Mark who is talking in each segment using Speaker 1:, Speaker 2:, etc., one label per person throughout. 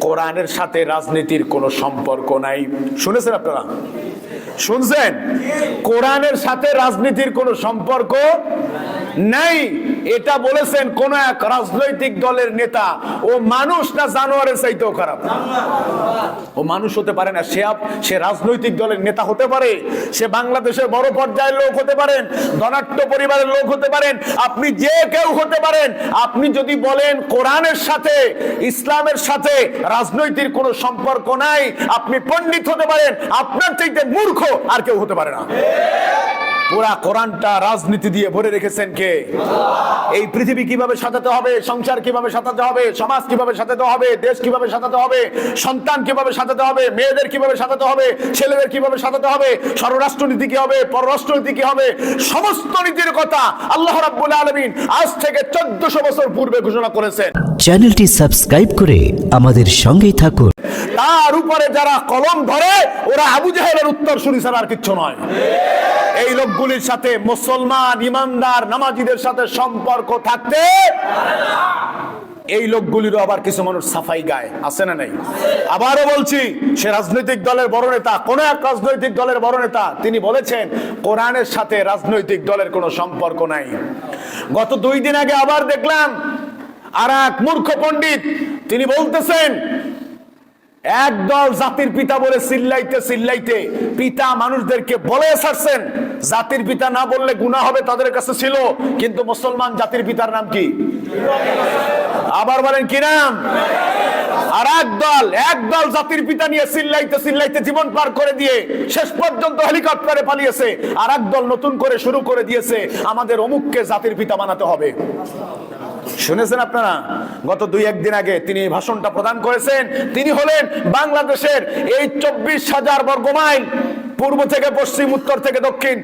Speaker 1: কোরআনের সাথে রাজনীতির কোনো সম্পর্ক নাই। শুনেছেন আপনারা? শুনছেন? কোরআনের সাথে রাজনীতির কোনো সম্পর্ক নাই, এটা বলেছেন কোন এক রাজনৈতিক দলের নেতা। ও মানুষ না জানোয়ারের চাইতেও খারাপ। ও মানুষ হতে পারে না, সে সে রাজনৈতিক দলের নেতা হতে পারে, সে বাংলাদেশের বড় পর্যায়ের লোক হতে পারেন ধনাট্য পরিবারের লোক হতে পারেন, আপনি যে কেউ হতে পারেন, আপনি যদি বলেন কোরআনের সাথে, ইসলামের সাথে রাজনৈতিক কোনো সম্পর্ক নাই, আপনি পণ্ডিত হতে পারেন, আপনার চাইতে মূর্খ আর কেউ হতে পারে না। পুরা কোরআনটা রাজনীতি দিয়ে ভরে রেখেছেন কে? এই পৃথিবী কীভাবে সাজাতে হবে? সংসার কীভাবে সাজাতে হবে? সমাজ কীভাবে সাজাতে হবে? দেশ কীভাবে সাজাতে হবে? সন্তান কীভাবে সাজাতে হবে? মেয়েদের কীভাবে সাজাতে হবে? ছেলেদের কীভাবে সাজাতে হবে? স্বরাষ্ট্রনীতি কি হবে? পররাষ্ট্রনীতি কি হবে? সমস্ত নীতির কথা আল্লাহ রাব্বুল আলামিন আজ থেকে চোদ্দশো বছর পূর্বে ঘোষণা করেছেন।
Speaker 2: চ্যানেলটি সাবস্ক্রাইব করে আমাদের সঙ্গেই থাকুন।
Speaker 1: তার উপরে যারা কলম ধরে ওরা আবু জাহেলের উত্তর শুনি ছাড়া আর কিচ্ছু নয়। এই লোকগুলির সাথে মুসলমান, ইমানদার, নামাজিদের সাথে সম্পর্ক থাকতে এই লোকগুলিরও আবার কিছু মানুষ সাফাই গায়। আছে না নাই? আবারও বলছি, সে রাজনৈতিক দলের বড় নেতা, কোন এক রাজনৈতিক দলের বড় নেতা, তিনি বলেছেন, কোরআনের সাথে রাজনৈতিক দলের কোনো সম্পর্ক নাই। গত দুই দিন আগে আবার দেখলাম, আর এক মূর্খ পণ্ডিত, তিনি বলতেছেন একদল জাতির পিতা বলে চিল্লাইতে চিল্লাইতে পিতা মানুষদেরকে বলে ছাড়ছেন। জাতির পিতা না বললে গুণা হবে তাদের কাছে ছিল, কিন্তু মুসলমান জাতির পিতার নাম কি? আবার বলেন কি নাম? আর একদল একদল জাতির পিতা নিয়ে চিল্লাইতে চিল্লাইতে জীবন পার করে দিয়ে শেষ পর্যন্ত হেলিকপ্টারে পালিয়েছে, আর একদল নতুন করে শুরু করে দিয়েছে, আমাদের অমুককে জাতির পিতা বানাতে হবে। শুনেছেন আপনারা? গত দুই, একদিন আগে তিনি ভাষণটা প্রদান করেছেন। তিনি হলেন বাংলাদেশের এই চব্বিশ হাজার বর্গ মাইল পূর্ব থেকে পশ্চিম, উত্তর থেকে দক্ষিণ।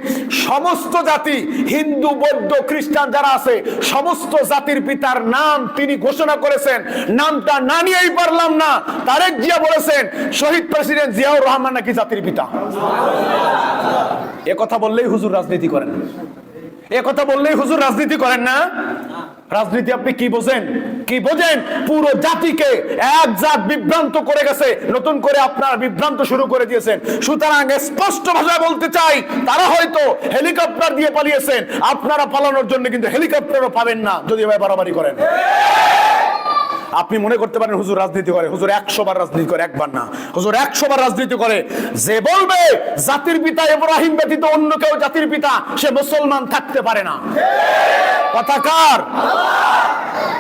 Speaker 1: সমস্ত জাতি, হিন্দু, বৌদ্ধ, খ্রিস্টান যারা আছে, সমস্ত জাতির পিতার নাম তিনি ঘোষণা করেছেন। নামটা না নিয়েই পারলাম না, তারেক জিয়া বলেছেন, শহীদ প্রেসিডেন্ট জিয়াউর রহমান নাকি জাতির পিতা। এ কথা বললেই হুজুর রাজনীতি করেন এ কথা বললেই হুজুর রাজনীতি করেন না। রাজনীতি আপনি কি বোঝেন? কি বোঝেন? পুরো জাতিকে এক জাত বিভ্রান্ত করে গেছে, নতুন করে আপনার বিভ্রান্ত শুরু করে দিয়েছেন। সুতরাং স্পষ্ট ভাষায় বলতে চাই, তারা হয়তো হেলিকপ্টার দিয়ে পালিয়েছেন। আপনারা পালানোর জন্য কিন্তু হেলিকপ্টারও পাবেন না, যদি বাড়াবাড়ি করেন। আপনি মনে করতে পারেন হুজুর রাজনীতি করে, হুজুর একশো বার রাজনীতি করে, একবার না। হুজুর একশো বার রাজনীতি করে। যে বলবে, জাতির পিতা ইব্রাহিম ব্যতীত অন্য কেউ জাতির পিতা, সে মুসলমান থাকতে পারে না। কথাকার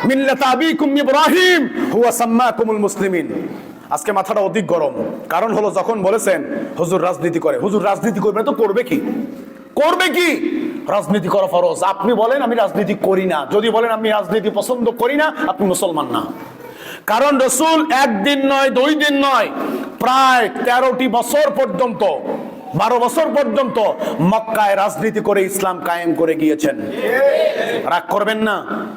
Speaker 1: মিল্লাত আবিকুম ইব্রাহিম, হুয়া সাম্মাকুমুল মুসলিমিন। আজকে মাথাটা অধিক গরম। কারণ হলো যখন বলেছেন, হুজুর রাজনীতি করে। হুজুর রাজনীতি করবে তো করবে কি? করবে কি? রাজনীতি করা ফরজ। আপনি বলেন, আমি রাজনীতি করি না। যদি বলেন, আমি রাজনীতি পছন্দ করি না, আপনি মুসলমান না। কারণ রসুল একদিন নয়, দুই দিন নয়, প্রায় তেরোটি বছর পর্যন্ত বারো বছর পর্যন্ত মক্কায় রাজনীতি করে ইসলাম কায়েম করে গিয়েছেন। রাগ করবেন না।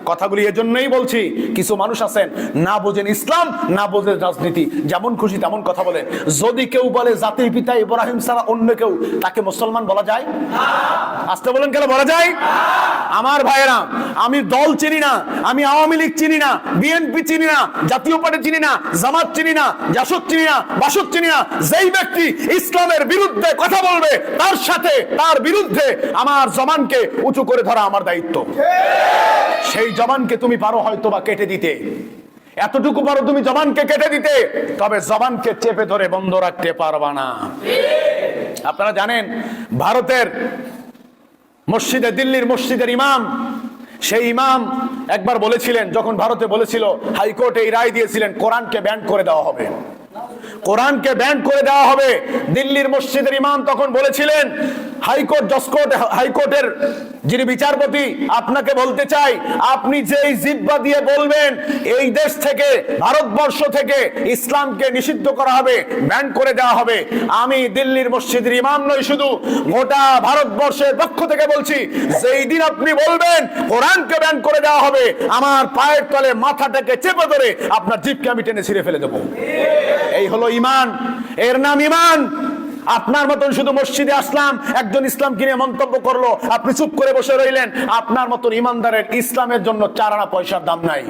Speaker 1: কথাগুলি এজন্যই বলছি, কিছু মানুষ আছেন, না বোঝেন ইসলাম, না বোঝেন রাজনীতি। যেমন খুশি তেমন কথা বলেন যদি কেউ বলে জাতির পিতা ইব্রাহিম ছাড়া অন্য কেউ, তাকে মুসলমান বলা যায়? আসতে বলেন কেন বলা যায়? আমার ভাইয়েরা, আমি দল চিনি না, আমি আওয়ামী লীগ চিনি না, বিএনপি চিনি না, জাতীয় পার্টি চিনি না, জামাত চিনি না, জাসদ চিনি না, বাসদ চিনি না, যেই ব্যক্তি ইসলামের বিরুদ্ধে কথা বলবে, তার সাথে, তার বিরুদ্ধে আমার জমানকে উঁচু করে ধরা আমার দায়িত্ব। সেই জবানকে তুমি পারো হয়তো বা কেটে দিতে। এতটুকু পারো তুমি জবানকে কেটে দিতে, তবে জবানকে চেপে ধরে বন্ধ রাখতে পারবা না। আপনারা জানেন, ভারতের মসজিদে, দিল্লির মসজিদের ইমাম, সেই ইমাম একবার বলেছিলেন, যখন ভারতে বলেছিল, হাইকোর্টে এই রায় দিয়েছিলেন, কোরআনকে ব্যান করে দেওয়া হবে। কোরআনকে ব্যান করে দেওয়া হবে। দিল্লির মসজিদের ইমাম তখন বলেছিলেন, হাইকোর্ট জসকোর্ট হাইকোর্টের যিনি বিচারপতি, আপনাকে বলতে চাই, আপনি যেই জিব্বা দিয়ে বলবেন, এই দেশ থেকে, ভারতবর্ষ থেকে ইসলামকে নিষিদ্ধ করা হবে, ব্যান করে দেওয়া হবে। আমি দিল্লির মসজিদের ইমাম নই, শুধু গোটা ভারতবর্ষের পক্ষ থেকে বলছি, যেই দিন আপনি বলবেন, কোরআনকে ব্যান করে দেওয়া হবে, আমার পায়ের তলে মাথাটাকে চেপে ধরে আপনার জিপকে আমি টেনে ছিঁড়ে ফেলে দেবো। এই হলো ইমান, এর নাম ইমান। আপনার মতন শুধু মসজিদে আসলাম, একজন ইসলাম কিনে মন্তব্য করল, আপনি চুপ করে বসে রইলেন। আপনার মতন ইমানদারের ইসলামের জন্য চার আনা পয়সার দাম নাই।